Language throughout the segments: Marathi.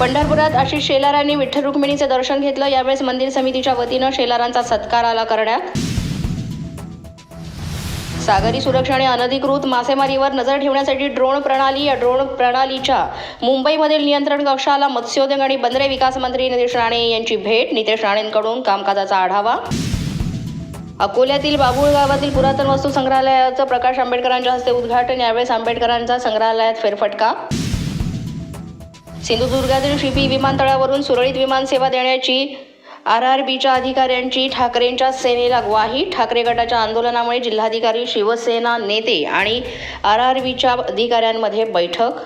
पंढरपुरात आशिष शेलारांनी विठ्ठल रुक्मिणीचे दर्शन घेतलं. यावेळेस मंदिर समितीच्या वतीनं शेलारांचा सत्कार आला करण्यात. सागरी सुरक्षा आणि अनधिकृत मासेमारीवर नजर ठेवण्यासाठी ड्रोन प्रणाली या ड्रोन प्रणालीच्या मुंबईमधील नियंत्रण कक्षाला मत्स्योद्योग आणि बंदरे विकास मंत्री नितेश राणे यांची भेट. नितेश राणेंकडून कामकाजाचा आढावा. अकोल्यातील बाबुळ गावातील पुरातन वस्तू संग्रहालयाचं प्रकाश आंबेडकरांच्या हस्ते उद्घाटन. यावेळेस आंबेडकरांचा संग्रहालयात फेरफटका. सिंधुदुर्गातील शिपी विमानतळावरून सुरळीत विमानसेवा देण्याची आर आर बीच्या अधिकाऱ्यांची ठाकरेंच्या सेनेला ग्वाही. ठाकरे गटाच्या आंदोलनामुळे जिल्हाधिकारी शिवसेना नेते आणि आर आर बीच्या अधिकाऱ्यांमध्ये बैठक.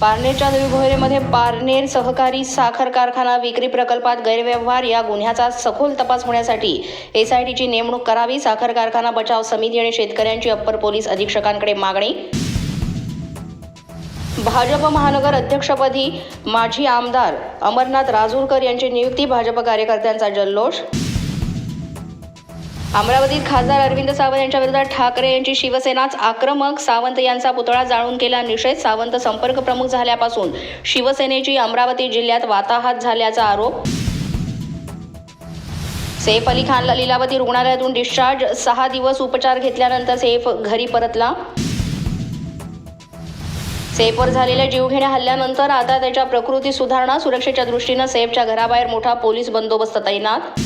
पारनेरच्या देवीभोयरेमध्ये पारनेर सहकारी साखर कारखाना विक्री प्रकल्पात गैरव्यवहार या गुन्ह्याचा सखोल तपास होण्यासाठी एसआयटीची नेमणूक करावी. साखर कारखाना बचाव समिती आणि शेतकऱ्यांची अप्पर पोलीस अधीक्षकांकडे मागणी. भाजप महानगर अध्यक्षपदी माजी आमदार अमरनाथ राजूरकर यांची नियुक्ती भाजप कार्यकर्त्यांचा जल्लोष. अमरावतीत खासदार अरविंद सावंत यांच्या विरोधात ठाकरे यांची शिवसेनाच आक्रमक सावंत यांचा पुतळा जाळून केला निषेध. सावंत संपर्क प्रमुख झाल्यापासून शिवसेनेची अमरावती जिल्ह्यात वाताहात झाल्याचा आरोप. सैफ अली खानला लीलावती रुग्णालयातून डिस्चार्ज सहा दिवस उपचार घेतल्यानंतर सैफ घरी परतला. सेफवर झालेल्या जीवघेण्या हल्ल्यानंतर आता त्याच्या प्रकृती सुधारणा सुरक्षेच्या दृष्टीनं सैफच्या घराबाहेर मोठा पोलीस बंदोबस्त तैनात.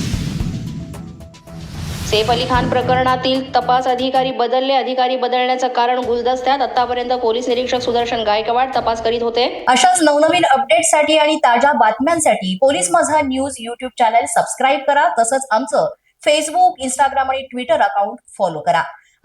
सैफ अली खान प्रकरणातील तपास अधिकारी बदलले. अधिकारी बदलण्याचं कारण गुलदस्त्यात. आतापर्यंत पोलीस निरीक्षक सुदर्शन गायकवाड तपास करीत होते. अशाच नवनवीन अपडेटसाठी आणि ताज्या बातम्यांसाठी पोलीस माझा न्यूज युट्यूब चॅनल सबस्क्राईब करा. तसंच आमचं फेसबुक इंस्टाग्राम आणि ट्विटर अकाउंट फॉलो करा.